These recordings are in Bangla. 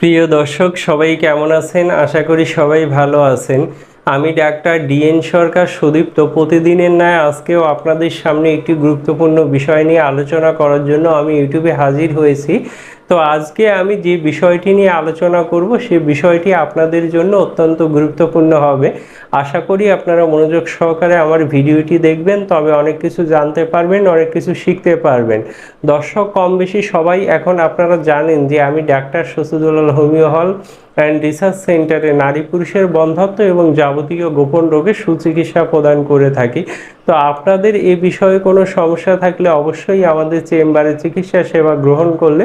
প্রিয় দর্শক সবাই কেমন আছেন? আশা করি সবাই ভালো আছেন। আমি ডাক্তার ডিএন সরকার সুদীপ্ত। প্রতিদিনের ন্যায় আজকেও আপনাদের সামনে একটি গুরুত্বপূর্ণ বিষয় নিয়ে আলোচনা করার জন্য আমি ইউটিউবে হাজির হয়েছি। তো আজকে আমি যে বিষয়টি নিয়ে আলোচনা করব, সে বিষয়টি আপনাদের জন্য অত্যন্ত গুরুত্বপূর্ণ হবে। আশা করি আপনারা মনোযোগ সহকারে আমার ভিডিওটি দেখবেন, তবে অনেক কিছু জানতে পারবেন, অনেক কিছু শিখতে পারবেন। দর্শক কম বেশি সবাই এখন আপনারা জানেন যে আমি ডাক্তার শসুদুল্লাল হোমিও হল অ্যান্ড রিসার্চ সেন্টারে নারী পুরুষের বন্ধত্ব এবং যাবতীয় গোপন রোগের সুচিকিৎসা প্রদান করে থাকি। তো আপনাদের এ বিষয়ে কোনো সমস্যা থাকলে অবশ্যই আমাদের চেম্বারে চিকিৎসা সেবা গ্রহণ করলে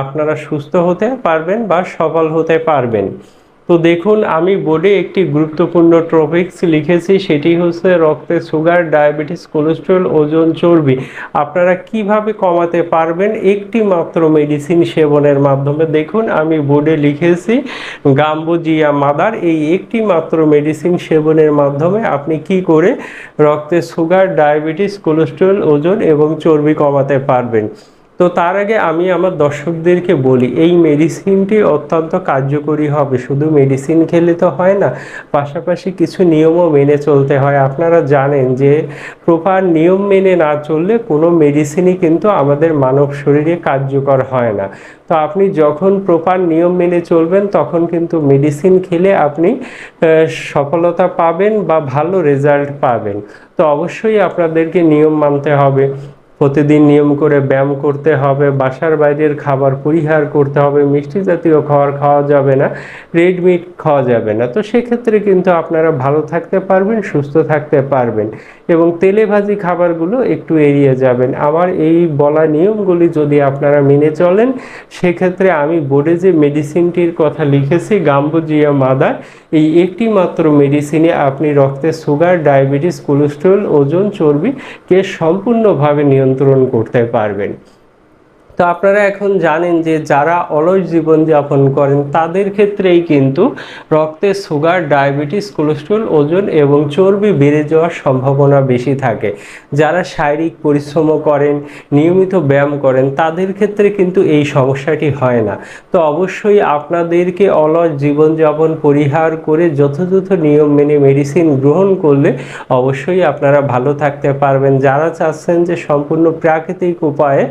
আপনারা সুস্থ হতে পারবেন বা সফল হতে পারবেন। তো দেখুন, আমি বোর্ডে একটি গুরুত্বপূর্ণ টপিকস লিখেছি, সেটি হচ্ছে রক্তে সুগার ডায়াবেটিস কোলেস্ট্রল ওজন চর্বি। আপনারা কীভাবে কমাতে পারবেন একটি মাত্র মেডিসিন সেবনের মাধ্যমে? দেখুন, আমি বোর্ডে লিখেছি, গাম্বোজিয়া মাদার, এই একটি মাত্র মেডিসিন সেবনের মাধ্যমে আপনি কি করে রক্তে সুগার ডায়াবেটিস কোলেস্ট্রল ওজন এবং চর্বি কমাতে পারবেন। তো তার আগে আমি আমার দর্শকদেরকে বলি, এই মেডিসিনটি অত্যন্ত কার্যকরী হবে। শুধু মেডিসিন খেলে তো হয় না, পাশাপাশি কিছু নিয়মও মেনে চলতে হয়। আপনারা জানেন যে প্রপার নিয়ম মেনে না চললে কোনো মেডিসিনই কিন্তু আমাদের মানব শরীরে কার্যকর হয় না। তো আপনি যখন প্রপার নিয়ম মেনে চলবেন, তখন কিন্তু মেডিসিন খেলে আপনি সফলতা পাবেন বা ভালো রেজাল্ট পাবেন। তো অবশ্যই আপনাদেরকে নিয়ম মানতে হবে। প্রতিদিন নিয়ম করে ব্যায়াম করতে হবে, বাসার বাইরের খাবার পরিহার করতে হবে, মিষ্টি জাতীয় খাবার খাওয়া যাবে না, রেড মিট খাওয়া যাবে না। তো সেক্ষেত্রে কিন্তু আপনারা ভালো থাকতে পারবেন, সুস্থ থাকতে পারবেন এবং তেলে ভাজি খাবারগুলো একটু এড়িয়ে যাবেন। আমার এই বলা নিয়মগুলি যদি আপনারা মেনে চলেন, সেক্ষেত্রে আমি বোর্ডে যে মেডিসিনটির কথা লিখেছি, গাম্বুজিয়া মাদার, এই একটি মাত্র মেডিসিনে আপনি রক্তে সুগার, ডায়াবেটিস, কোলেস্ট্রল, ওজন চর্বিকে সম্পূর্ণভাবে নিয়ন্ত্রণ করতে পারবেন। তো আপনারা এখন জানেন যে যারা অলস জীবনযাপন করেন, তাদের ক্ষেত্রেই কিন্তু রক্তে সুগার, ডায়াবেটিস, কোলেস্ট্রল, ওজন এবং চর্বি বেড়ে যাওয়ার সম্ভাবনা বেশি থাকে। যারা শারীরিক পরিশ্রম করেন, নিয়মিত ব্যায়াম করেন, তাদের ক্ষেত্রে কিন্তু এই সমস্যাটি হয় না। তো অবশ্যই আপনাদেরকে অলস জীবনযাপন পরিহার করে যথাযথ নিয়ম মেনে মেডিসিন গ্রহণ করলে অবশ্যই আপনারা ভালো থাকতে পারবেন। যারা চাচ্ছেন যে সম্পূর্ণ প্রাকৃতিক উপায়ে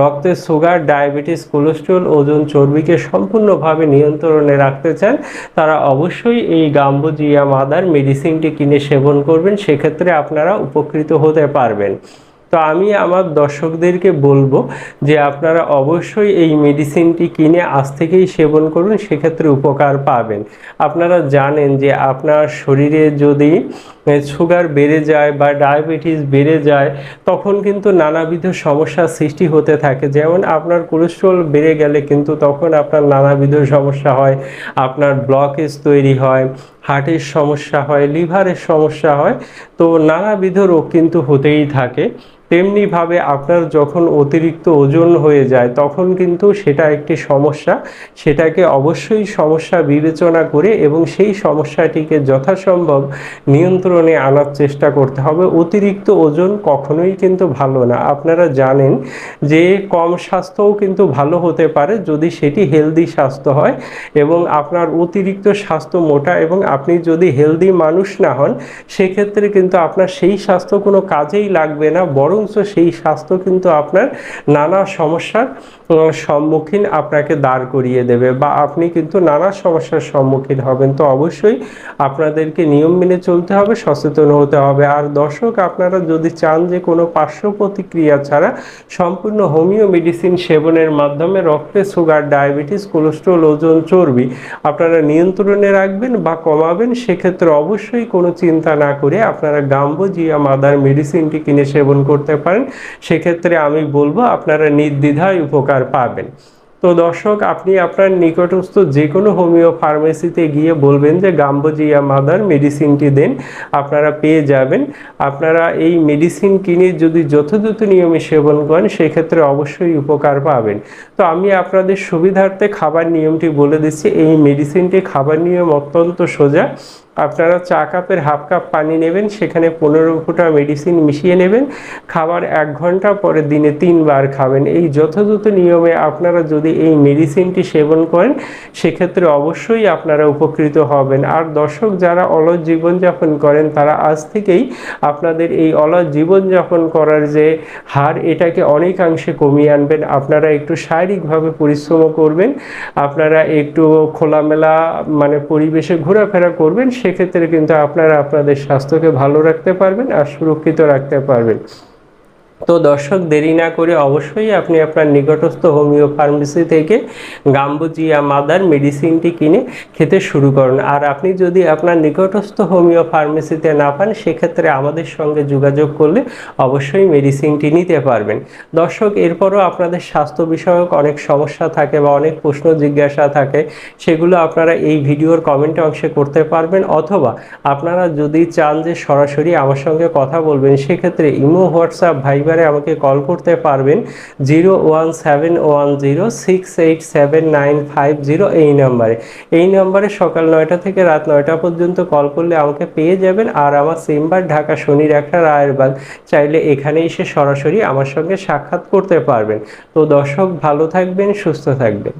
রক্তের সুগার ডায়াবেটিস, কোলেস্ট্রল, ওজন চর্বিকে সম্পূর্ণভাবে নিয়ন্ত্রণে রাখতে চান, তারা অবশ্যই এই গাম্বুজিয়া মাদার মেডিসিনটি কিনে সেবন করবেন, সেক্ষেত্রে আপনারা উপকৃত হতে পারবেন। তো আমি আমার দর্শকদেরকে বলব যে আপনারা অবশ্যই এই মেডিসিনটি কিনে আজ থেকেই সেবন করুন, সেক্ষেত্রে উপকার পাবেন। আপনারা জানেন যে আপনার শরীরে যদি সুগার বেড়ে যায় বা ডায়াবেটিস বেড়ে যায়, তখন কিন্তু নানাবিধ সমস্যার সৃষ্টি হতে থাকে। যেমন আপনার কোলেস্ট্রল বেড়ে গেলে কিন্তু তখন আপনার নানাবিধ সমস্যা হয়। আপনার ব্লকেজ তৈরি হয় হার্টের সমস্যা হয় লিভারের সমস্যা হয়। তো নানাবিধ রোগ কিন্তু হতেই থাকে। তেমনিভাবে আপনার যখন অতিরিক্ত ওজন হয়ে যায়, তখন কিন্তু সেটা একটি সমস্যা। সেটাকে অবশ্যই সমস্যা বিবেচনা করে এবং সেই সমস্যাটিকে যথাসম্ভব নিয়ন্ত্রণে আনার চেষ্টা করতে হবে। অতিরিক্ত ওজন কখনোই কিন্তু ভালো না। আপনারা জানেন যে কম স্বাস্থ্যও কিন্তু ভালো হতে পারে যদি সেটি হেলদি স্বাস্থ্য হয় এবং আপনার অতিরিক্ত স্বাস্থ্য মোটা এবং আপনি যদি হেলদি মানুষ না হন, সেক্ষেত্রে কিন্তু আপনার সেই স্বাস্থ্য কোনো কাজেই লাগবে না, বরং বরঞ্চ সেই স্বাস্থ্য কিন্তু আপনার নানা সমস্যার সম্মুখীন আপনাকে দাঁড় করিয়ে দেবে বা আপনি কিন্তু নানা সমস্যার সম্মুখীন হবেন। তো অবশ্যই আপনাদেরকে নিয়ম মেনে চলতে হবে, সচেতন হতে হবে। আর দর্শক, আপনারা যদি চান যে কোনো পার্শ্ব প্রতিক্রিয়া ছাড়া সম্পূর্ণ হোমিও মেডিসিন সেবনের মাধ্যমে রক্তে সুগার, ডায়াবেটিস, কোলেস্ট্রল, ওজন, চর্বি আপনারা নিয়ন্ত্রণে রাখবেন বা কমাবেন, সেক্ষেত্রে অবশ্যই কোনো চিন্তা না করে আপনারা গাম্বোজিয়া মাদার মেডিসিনটি কিনে সেবন করতে করতে পারেন, সেক্ষেত্রে আমি বলব আপনারা নির্দ্বিধায় উপকার পাবেন। তো দর্শক, আপনি আপনার নিকটস্থ যে কোনো হোমিও ফার্মেসিতে গিয়ে বলবেন যে, গাম্বোজিয়া মাদার মেডিসিনটি দেন। আপনারা পেয়ে যাবেন। আপনারা এই মেডিসিন কিনে যদি যথাযথ নিয়মে সেবন করেন, সেক্ষেত্রে অবশ্যই উপকার পাবেন। তো আমি আপনাদের সুবিধার্থে খাবার নিয়মটি বলে দিচ্ছি। এই মেডিসিনটি খাবার নিয়ম অত্যন্ত সোজা। আপনারা চা কাপের হাফ কাপ পানি নেবেন, সেখানে পনেরো ফোঁটা মেডিসিন মিশিয়ে নেবেন। খাবার এক ঘণ্টা পরে দিনে তিনবার খাবেন। এই যথাযথ নিয়মে আপনারা যদি এই মেডিসিনটি সেবন করেন, সেক্ষেত্রে অবশ্যই আপনারা উপকৃত হবেন। আর দর্শক যারা অলস জীবনযাপন করেন, তারা আজ থেকেই আপনাদের এই অলস জীবনযাপন করার যে হার, এটাকে অনেকাংশে কমিয়ে আনবেন। আপনারা একটু শারীরিকভাবে পরিশ্রম করবেন। আপনারা একটু খোলামেলা মানে পরিবেশে ঘোরাফেরা করবেন সেক্ষেত্রে কিন্তু আপনারা আপনাদের স্বাস্থ্যকে ভালো রাখতে পারবেন আর সুরক্ষিত রাখতে পারবেন। তো দর্শক, দেরি না করে অবশ্যই আপনি আপনার নিকটস্থ হোমিও ফার্মেসি থেকে গাম্বুজিয়া মাদার মেডিসিনটি কিনে খেতে শুরু করুন। আর আপনি যদি আপনার নিকটস্থ হোমিও ফার্মেসিতে না পান, সেক্ষেত্রে আমাদের সঙ্গে যোগাযোগ করলে অবশ্যই মেডিসিনটি নিতে পারবেন। দর্শক, এরপরও আপনাদের স্বাস্থ্য বিষয়ক অনেক সমস্যা থাকে বা অনেক প্রশ্ন, জিজ্ঞাসা থাকে, সেগুলো আপনারা এই ভিডিওর কমেন্ট অংশে করতে পারবেন অথবা আপনারা যদি চান যে সরাসরি আমার সঙ্গে কথা বলবেন, সেক্ষেত্রে ইমো, হোয়াটসঅ্যাপ, ভাইবারে আমাকে কল করতে পারবেন zero one seven one zero six eight seven nine five zero এই নাম্বারে। এই নাম্বারে সকাল নয়টা থেকে রাত নয়টা পর্যন্ত কল করলে আমাকে পেয়ে যাবেন আর আমার চেম্বার ঢাকা শনির একটা রায়েরবাগ চাইলে এখানে এসে সরাসরি আমার সঙ্গে সাক্ষাৎ করতে পারবেন। তো দর্শক ভালো থাকবেন, সুস্থ থাকবেন।